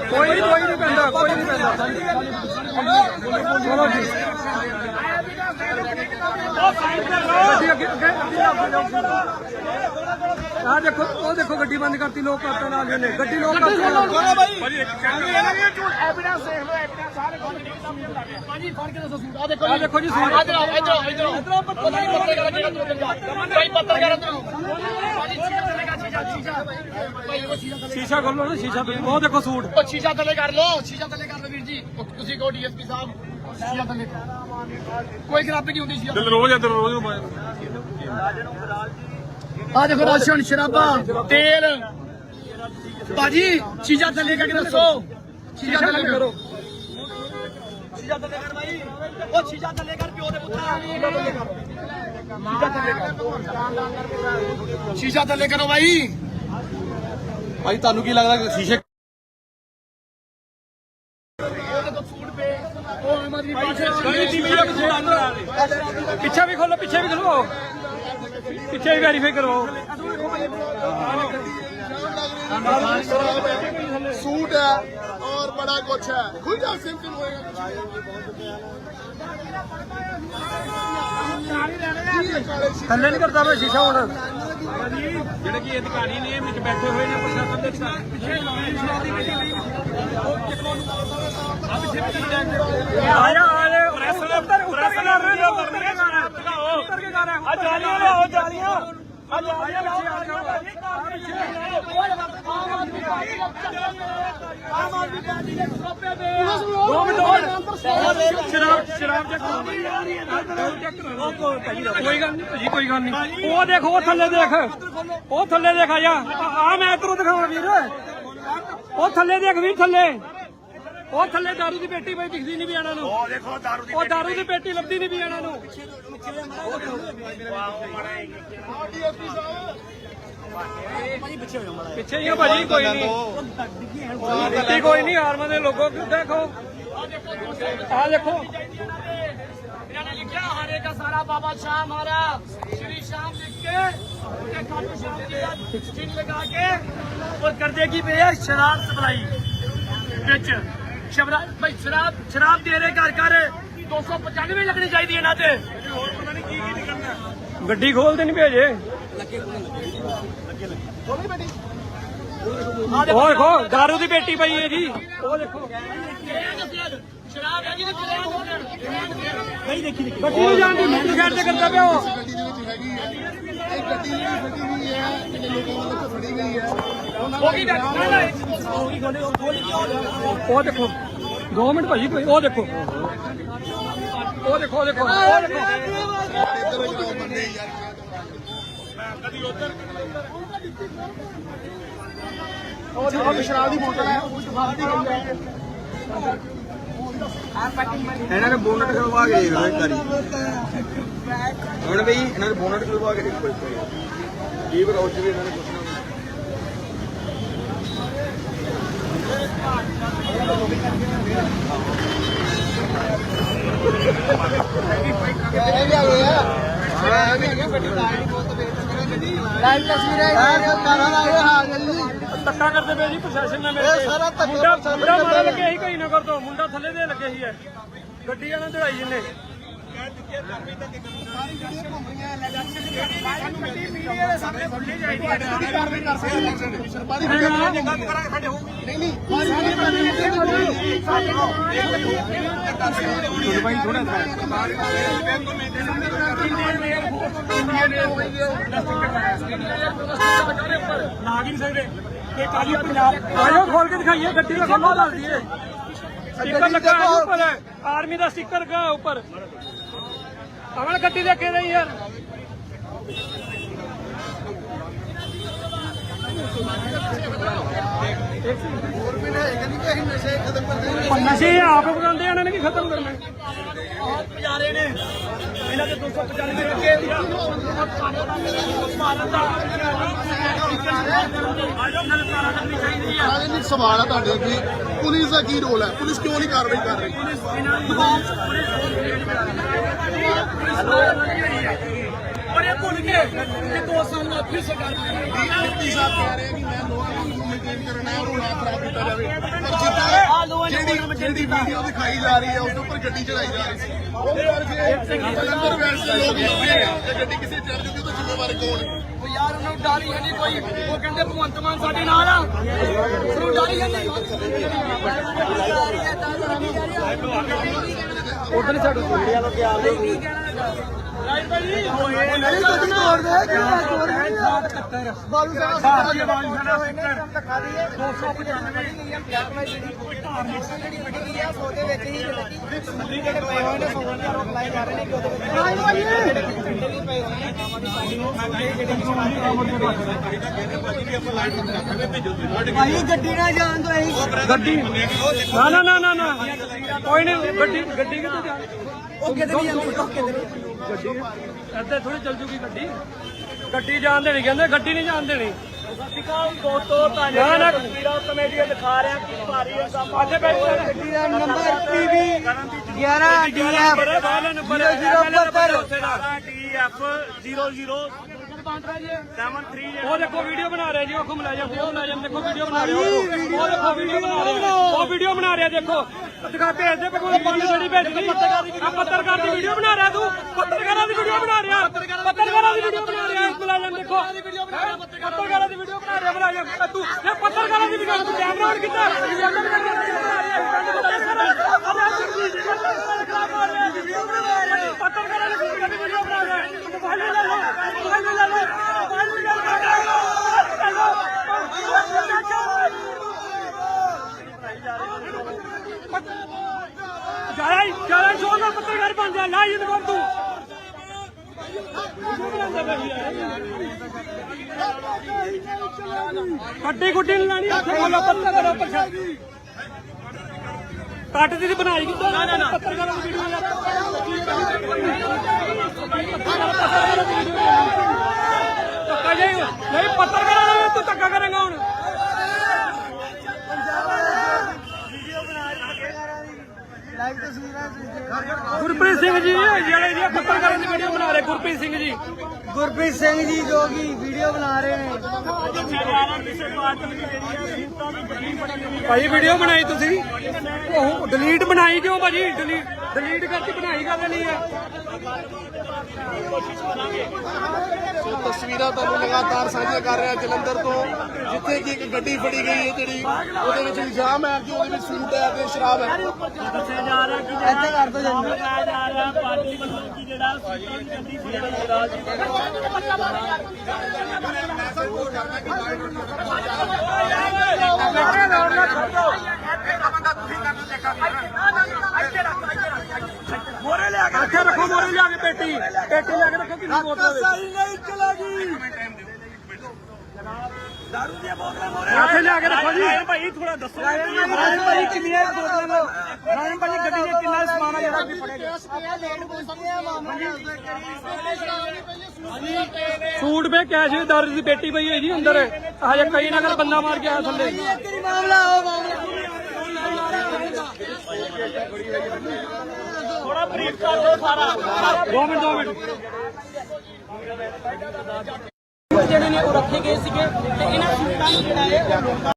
ਕੋਈ ਨਹੀਂ ਕੋਈ ਨਹੀਂ ਪੈਂਦਾ ਕੋਈ ਨਹੀਂ ਪੈਂਦਾ। ਚਲੋ ਜੀ ਗੱਡੀ ਅੱਗੇ ਅੱਗੇ। ਆ ਦੇਖੋ ਉਹ ਦੇਖੋ ਗੱਡੀ ਬੰਦ ਕਰਤੀ ਲੋਕ ਕਰਤਾ ਨਾਲ ਇਹਨੇ ਗੱਡੀ ਲੋਕ ਕਰਤੀ ਭਾਜੀ ਫੜ ਕੇ ਦੱਸੋ ਸੂਟ ਆ ਦੇਖੋ ਆ ਦੇਖੋ ਜੀ ਸੂਟ ਇਧਰ ਆਓ ਇਧਰ ਆਓ ਇਧਰ ਆਓ ਪੱਤਰਕਾਰ ਜਿਹੜਾ ਭਾਈ ਪੱਤਰਕਾਰ ਅੰਦਰ ਆਓ ਭਾਜੀ ਸ਼ੀਸ਼ਾ ਥੱਲੇ ਕਰ ਸ਼ੀਸ਼ਾ ਸ਼ੀਸ਼ਾ ਭਾਈ ਉਹ ਸ਼ੀਸ਼ਾ ਥੱਲੇ ਸ਼ੀਸ਼ਾ ਖੋਲੋ ਨਾ ਸ਼ੀਸ਼ਾ ਉਹ ਦੇਖੋ ਸੂਟ ਉਹ ਸ਼ੀਸ਼ਾ ਥੱਲੇ ਕਰ ਲਓ ਸ਼ੀਸ਼ਾ ਥੱਲੇ ਕਰ ਲਓ ਵੀਰ ਜੀ ਤੁਸੀਂ ਕਹੋ ਡੀਐਸਪੀ ਸਾਹਿਬ ਸ਼ੀਸ਼ਾ ਥੱਲੇ। ਕੋਈ ਖਰਾਬੀ ਨਹੀਂ ਹੁੰਦੀ ਸ਼ੀਸ਼ਾ ਰੋਜ਼ ਇੱਧਰ ਰੋਜ਼ ਆ ਦੇਖੋ ਰਾਸ਼ਨ ਸ਼ਰਾਬਾਂ ਤੇਲ। ਭਾਜੀ ਸ਼ੀਸ਼ਾ ਥੱਲੇ ਕਰਕੇ ਦੱਸੋ। ਸ਼ੀਸ਼ਾ ਥੱਲੇ ਕਰੋ। ਸ਼ੀਸ਼ਾ ਥੱਲੇ ਕਰ ਭਾਈ ਉਹ ਸ਼ੀਸ਼ਾ ਥੱਲੇ ਕਰ ਪਿਓ ਦੇ ਪੁੱਤਰਾ ਸ਼ੀਸ਼ਾ ਥੱਲੇ ਕਰ। ਸ਼ੀਸ਼ਾ ਥੱਲੇ ਕਰੋ। ਭਾਈ ਭਾਈ ਤੁਹਾਨੂੰ ਕੀ ਲੱਗਦਾ ਕਿ ਸ਼ੀਸ਼ੇ ਉਹ ਦੇਖੋ ਸੂਟ ਪੇ। ਉਹ ਆਮ ਆਦਮੀ ਪਾਰਟੀ ਪਿੱਛੇ ਵੀ ਖੋਲੋ ਪਿੱਛੇ ਵੀ ਖੋਲੋ। ਪਿੱਛੇ ਵੀ ਵੈਰੀਫਾਈ ਕਰਵਾਓ सूट है और बड़ा कुछ है खुल जा सिंपल होएगा ਥੱਲੇ ਨਹੀਂ ਕਰਦਾ ਮੈਂ ਸ਼ੀਸ਼ਾ ਹੁਣ ਜਿਹੜੇ ਕੀ ਅਧਿਕਾਰੀ ਨੇ ਵਿੱਚ ਬੈਠੇ ਹੋਏ ਨੇ ਪ੍ਰਸ਼ਾਸਨ ਦੇ ਪਿੱਛੇ ਆਇਆ ਆਇਆ ਪ੍ਰੈਸ ਕਰ ਰਹੇ ਆ ਜਾਲੀਆਂ ਲਿਆਓ ਜਾਲੀਆਂ ਆ ਜਾਲੀਆਂ ਲਿਆਓ ਦੋ ਮਿੰਟ ਹੋਰ ਸ਼ਰਾਬ ਸ਼ਰਾਬ ਚੈੱਕ ਕਰੋ ਕੋਈ ਗੱਲ ਨਹੀਂ ਭਾਜੀ ਕੋਈ ਗੱਲ ਨਹੀਂ। ਉਹ ਦੇਖ ਉਹ ਥੱਲੇ ਦੇਖ। ਉਹ ਥੱਲੇ ਦੇਖ ਆ ਜਾ। ਆ ਮੈਂ ਇਧਰੋਂ ਦਿਖਾਵਾਂ ਵੀਰ। ਉਹ ਥੱਲੇ ਦੇਖ ਵੀ ਥੱਲੇ। ਉਹ ਥੱਲੇ ਦਾਰੂ ਦੀ ਪੇਟੀ ਪਈ ਦਿਖਦੀ ਨਹੀਂ ਵੀ ਇਹਨਾਂ ਨੂੰ। ਉਹ ਦੇਖੋ ਦਾਰੂ ਦੀ ਉਹ ਦਾਰੂ ਦੀ ਪੇਟੀ ਲੱਭਦੀ ਨਹੀਂ ਵੀ ਇਹਨਾਂ ਨੂੰ। ਪਿੱਛੇ ਹੀ ਆ ਭਾਜੀ ਕੋਈ ਨਹੀਂ। ਦਿੱਤੀ ਕੋਈ ਨਹੀਂ ਆਰਮਾਂ ਦੇ ਲੋਗੋ ਦੇਖੋ। ਆ ਦੇਖੋ। ਇਹਨਾਂ ਨੇ ਲਿਖਿਆ ਹਰੇ ਦਾ ਸਾਰਾ ਬਾਬਾ ਸ਼ਾਹ ਹਮਾਰਾ ਸ਼੍ਰੀ ਸ਼ਾਮ ਲਿਖ ਕੇ ਤੇ ਖਾਟੂ ਸ਼ਾਮ ਜੀ ਦਾ ਚਿੰਨ ਲਗਾ ਕੇ और ਕਰਦੇ ਕੀ ਪਏ ਆ ਸ਼ਰਾਬ ਸਪਲਾਈ ਵਿੱਚ ਸ਼ਰਾਬ ਭਾਈ ਸ਼ਰਾਬ ਸ਼ਰਾਬ ਦੇ ਰਹੇ ਘਰ ਘਰ 295 ਲੱਗਣੀ ਚਾਹੀਦੀ ਇਹਨਾਂ ਤੇ। ਗੱਡੀ ਖੋਲਦੇ ਨਹੀਂ ਭੇਜੇ ਉਹ ਦੇਖੋ ਦਾਰੂ ਦੀ ਪੇਟੀ ਪਈ ਹੈ ਜੀ। ਉਹ ਦੇਖੋ। ਸ਼ਰਾਬ ਹੈਗੀ ਤੇ ਨਹੀਂ ਦੇਖੀ ਗੱਡੀ ਨੂੰ ਜਾਣ ਦੀ ਮੈਨੂੰ ਸਾਈਡ ਤੇ ਕਰਦਾ ਪਿਆ ਉਹ। ਗੱਡੀ ਦੇ ਵਿੱਚ ਹੈਗੀ ਹੈ ਇਹ ਗੱਡੀ ਜਿਹੜੀ ਫੜੀ ਹੋਈ ਹੈ ਜਿਹੜੇ ਲੋਕਾਂ ਵੱਲੋਂ ਫੜੀ ਗਈ ਹੈ ਉਹਨਾਂ ਹੋ ਗਈ ਗੱਲ ਨਾ ਨਾ ਹੋ ਗਈ ਗੋਲੀ ਉਹ ਦੇਖੋ। 2 ਮਿੰਟ ਭਾਜੀ ਕੋਈ ਉਹ ਦੇਖੋ। ਉਹ ਦੇਖੋ ਉਹ ਦੇਖੋ। ਉਹ ਦੇਖੋ। ਇੱਧਰ ਉਹ ਉਹ ਦੇਖੋ ਸ਼ਰਾਬ ਦੀ ਬੋਤਲ ਹੈ ਉਹ ਸ਼ਰਾਬ ਦੀ ਗਈ ਹੈ। ਇਹਨਾਂ ਨੇ ਬੋਨਟ ਖਲਵਾ ਕੇ ਦੇਖੋ ਇੱਕ ਵਾਰੀ। ਹੁਣ ਬਈ ਇਹਨਾਂ ਨੇ ਬੋਨਟ ਖਲਵਾ ਕੇ ਦੇਖੋ ਇੱਕ ਵਾਰੀ। ਕੀ ਬਰੋਚ ਵੀ ਇਹਨਾਂ ਨੇ ਪੁੱਛਣਾ। ਇਹ ਵੀ ਆ ਗਏ ਆ ਹਾਂ ਇਹ ਵੀ ਆ ਗਏ ਵੱਡੀ ਲਾਈਟ ਦੀ ਬੋਤਲ ਵੇਚ ਮੇਰਾ ਗੱਡੀ ਲਾਈਟ ਤਸਵੀਰਾਂ ਇਹ ਕਾਰਾਂ ਦਾ ਇਹ ਹਾਲ ਹੈ ਜੀ। ਧੱਕਾ ਕਰਦੇ ਪਏ ਜੀ ਪ੍ਰਸ਼ਾਸਨ ਨਾਲ ਮੇਰੇ ਇਹ ਸਾਰਾ ਧੱਕਾ ਮੁੰਡਾ। ਲੱਗੇ ਸੀ ਕਈ ਨਗਰ ਤੋਂ ਮੁੰਡਾ ਥੱਲੇ ਦੇ ਲੱਗੇ ਸੀ ਇਹ। ਗੱਡੀ ਵਾਲਾ ਦੜਾਈ ਜਿੰਨੇ ਲਾਗ ਹੀ ਨਹੀਂ ਸਕਦੇ ਇਹ ਕਾਲੀ ਪੰਜਾਬ ਆਇਓ ਖੋਲ ਕੇ ਦਿਖਾਈਏ ਗੱਡੀ ਦਾ ਖੋਲੋ ਦੱਸ ਦਈਏ ਸਟicker ਲੱਗਾ ਉੱਪਰ। ਆਰਮੀ ਦਾ ਸਟicker ਲੱਗਾ ਉੱਪਰ। ਅਗਲ ਗੱਡੀ ਦੇ ਕੇ ਰਹੀ ਯਾਰ। ਨਸ਼ੇ ਆਪ ਬਣਾਉਂਦੇ ਆ, ਇਹਨਾਂ ਨੇ ਕੀ ਖਤਮ ਕਰਨਾ ਬਹੁਤ ਪਿਆਰੇ ਨੇ ਇਹਨਾਂ ਦੇ 295 ਅੱਗੇ ਭਾਰਤ ਦਾ ਸਵਾਲ ਹੈ ਤੁਹਾਡੇ ਅੱਗੇ ਪੁਲਿਸ ਦਾ ਕੀ ਰੋਲ ਹੈ ਪੁਲਿਸ ਕਿਉਂ ਨਹੀਂ ਕਾਰਵਾਈ ਕਰ ਰਹੀ ਔਰ ਇਹ ਭੁੱਲ ਗਏ ਕਿ ਦੋ ਸਾਲ ਬਾਅਦ ਫਿਰ ਸਰਕਾਰ ਡਿਪਟੀ ਸਾਹਿਬ ਕਹਿ ਰਹੇ ਕਿ ਮੈਂ ਲੋਕਾਂ ਨੂੰ ਮੇਨਟੇਨ ਕਰਨਾ ਹੈ ਉਹਨੂੰ ਨਾ ਖਰਾਬ ਕੀਤਾ ਜਾਵੇ ਪਰ ਜਿੱਦਾਂ ਜਿਹੜੀ ਜਿਹੜੀ ਵੀਡੀਓ ਦਿਖਾਈ ਜਾ ਰਹੀ ਹੈ ਉਸ ਉੱਪਰ ਗੱਡੀ ਚੜਾਈ ਜਾ ਰਹੀ ਸੀ ਉਹਦੇ ਕਰਕੇ ਜਲੰਧਰ ਵੈਸਟ ਦੇ ਲੋਕ ਲੋਕੇ ਆ ਤੇ ਗੱਡੀ ਕਿਸੇ ਚੜ ਜੂਗੀ ਤਾਂ ਜ਼ਿੰਮੇਵਾਰ ਕੌਣ ਉਹ ਯਾਰ ਉਹਨਾਂ ਨੂੰ ਡਰ ਹੀ ਹੈ ਕੋਈ ਉਹ ਕਹਿੰਦੇ ਭਗਵੰਤ ਮਾਨ ਸਾਡੇ ਨਾਲ ਆ ਉਹਨੂੰ ਡਰ ਹੀ ਹੈ ਨਹੀਂ ਉਧਰ ਛੱਡ ਕੁੜੀਆਂ ਆ ਨਹੀਂ ਗੱਡੀ ਤੋੜ ਦੇ ਕਿਹੜਾ ਤੋੜ ਦੇ ਬਾਲੂ ਸਾਹਿਬ ਗੱਡੀ ਨਾ ਨਾ ਨਾ ਨਾ ਨਾ ਕੋਈ ਨਹੀਂ ਗੱਡੀ ਗੱਡੀ ਕਿੱਥੇ ਜਾ ਉਹ ਕਿੱਧਰ ਜਾਂਦੀ? ਉਹ ਕਿੱਧਰ ਗੱਡੀ ਇੱਥੇ ਥੋੜੀ ਚੱਲ ਜੂਗੀ ਗੱਡੀ। ਗੱਡੀ ਜਾਣ ਦੇਣੀ ਕਹਿੰਦੇ ਗੱਡੀ ਨਹੀਂ ਜਾਣ ਦੇਣੀ। ਸਤਿਕਾਰ ਦੋਸਤੋ ਤਾਂ ਨਾ ਤਸਵੀਰਾਂ ਕਮੇਡੀਆਂ ਦਿਖਾ ਰਿਹਾ ਕਿ ਭਾਰੀ ਹੰਗਾਮਾ ਅੱਛੇ ਬੈਠੇ ਗੱਡੀ ਦਾ number PV 11 DF number 0072 DF 00 ਉਹ ਦੇਖੋ ਵੀਡੀਓ ਬਣਾ ਰਿਹਾ ਜੀ ਉਹ ਘੁੰਮ ਲੈ ਜਾ ਉਹ ਮੁਲਾਜ਼ਮ ਦੇਖੋ ਵੀਡੀਓ ਬਣਾ ਰਿਹਾ ਉਹ। ਉਹ ਦੇਖੋ ਵੀਡੀਓ ਬਣਾ ਰਿਹਾ। ਉਹ ਵੀਡੀਓ ਬਣਾ ਰਿਹਾ ਦੇਖੋ। ਦਿਖਾ ਭੇਜ ਦੇ ਕੋਈ ਬੰਦ ਜਿਹੜੀ ਭੇਜਣੀ ਆ ਪੱਤਰਕਾਰ ਦੀ ਵੀਡੀਓ ਬਣਾ ਰਿਹਾ ਤੂੰ। ਪੱਤਰਕਾਰਾਂ ਦੀ ਵੀਡੀਓ ਬਣਾ ਰਿਹਾ। ਪੱਤਰਕਾਰਾਂ ਦੀ ਵੀਡੀਓ ਬਣਾ ਰਿਹਾ। ਮੁਲਾਜ਼ਮ ਦੇਖੋ। ਪੱਤਰਕਾਰਾਂ ਦੀ ਵੀਡੀਓ ਬਣਾ ਰਿਹਾ ਮੁਲਾਜ਼ਮ ਤੂੰ। ਇਹ ਪੱਤਰਕਾਰਾਂ ਦੀ ਵੀਡੀਓ ਤੂੰ ਕੈਮਰਾ ਆਨ ਕੀਤਾ। ਪੱਤਰਕਾਰਾਂ ਦੀ ਵੀਡੀਓ ਬਣਾ ਰਿਹਾ ਮੋਬਾਈਲ ਲੈ ਲਓ ਮੋਬਾਈਲ ਲੈ ਲਓ ਮੋਬਾਈਲ ਲੈ ਜਾਇਆ ਜਾਇਆ ਸ਼ੋਰ ਦਾ ਪੱਤਰਕਾਰ ਬਣ ਜਾ ਲਾ ਕਰ ਤੂੰ ਕੱਟੀ ਗੁੱਡੀ ਨਹੀਂ ਲਾਣੀ ਉੱਥੇ ਬੋਲੋ ਪੱਤਰਕਾਰ ਉੱਪਰ ਕੱਟ ਦੀ ਬਣਾਈ ਕਿੱਦਾਂ? ਨਾ ਨਾ ਨਾ। ਪੱਤਰਕਾਰਾਂ ਦੀ ਵੀਡੀਓ ਧੱਕਾ ਜਾਈ ਨਹੀਂ ਪੱਤਰਕਾਰਾਂ ਨਾਲ ਤੂੰ ਧੱਕਾ ਕਰੇਗਾ ਹੁਣ। ਗੁਰਪ੍ਰੀਤ ਸਿੰਘ ਜੀ ਜਿਹੜੇ ਜੀ ਪੱਤਰਕਾਰਾਂ ਦੀ ਵੀਡੀਓ ਬਣਾ ਰਹੇ ਗੁਰਪ੍ਰੀਤ ਸਿੰਘ ਜੀ। ਗੁਰਪ੍ਰੀਤ ਸਿੰਘ ਜੀ ਜੋ ਕਿ ਵੀਡੀਓ ਬਣਾ ਰਹੇ ਨੇ। ਭਾਈ ਵੀਡੀਓ ਬਣਾਈ ਤੁਸੀਂ? ਉਹ ਡਿਲੀਟ ਬਣਾਈ ਕਿਉਂ ਭਾਜੀ? ਡਿਲੀਟ ਡਿਲੀਟ ਕਰਤੀ ਬਣਾਈ ਗੱਲ ਨਹੀਂ ਹੈ ਸੋ ਤਸਵੀਰਾਂ ਤੁਹਾਨੂੰ ਲਗਾਤਾਰ ਸਾਂਝੀਆਂ ਕਰ ਰਿਹਾ ਜਲੰਧਰ ਤੋਂ ਜਿੱਥੇ ਕਿ ਇੱਕ ਗੱਡੀ ਫੜੀ ਗਈ ਹੈ ਜਿਹੜੀ ਉਹਦੇ ਵਿੱਚ ਇਲਜ਼ਾਮ ਹੈ ਕਿ ਉਹਦੇ ਵਿੱਚ ਸੂਟ ਹੈ ਤੇ ਸ਼ਰਾਬ ਹੈ। ਇੱਥੇ ਕਰ ਦੋ ਜਲਦੀ ਮੋਰੇ ਲਿਆ ਕੇ ਇੱਥੇ ਰੱਖੋ ਮੋਰੇ ਲਿਆ ਕੇ ਪੇਟੀ। ਪੇਟੀ ਲਿਆ ਕੇ ਰੱਖੋ ਕਿੰਨੀ ਬੋਤਲ ਸਹੀ ਨਹੀਂ ਚਲੇਗੀ। ਇੱਥੇ ਲਿਆ ਕੇ ਰੱਖੋ ਜੀ। ਭਾਈ ਥੋੜਾ ਦੱਸੋ ਰਾਜਨ ਭਾਈ ਕਿੰਨੀਆਂ ਬੋਤਲਾਂ ਰਾਜਨ ਭਾਈ ਗੱਡੀ 'ਚ ਕਿੰਨਾ ਸਮਾਨ ਆ ਜਿਹੜਾ ਵੀ ਫੜੇਗਾ ਸੂਟ ਪੇ ਕੈਸ਼ ਦੀ ਦਰ ਦੀ ਪੇਟੀ ਪਈ ਹੋਈ ਜੀ ਅੰਦਰ। ਹਜੇ ਕਈ ਨਗਰ ਬੰਦਾ ਮਾਰ ਕੇ ਆਇਆ ਥੱਲੇ। ਤੇਰੀ ਮਾਮਲਾ ਹੋ ਮਾਮਲਾ ਦੋ ਮਿੰਟ ਦੋ ਮਿੰਟ। ਜਿਹੜੇ ਨੇ ਉਹ ਰੱਖੇ ਗਏ ਸੀਗੇ ਤੇ ਇਹਨਾਂ ਸੂਟਾਂ ਨੂੰ ਜਿਹੜਾ ਹੈ ਉਹ ਲੋਕਾਂ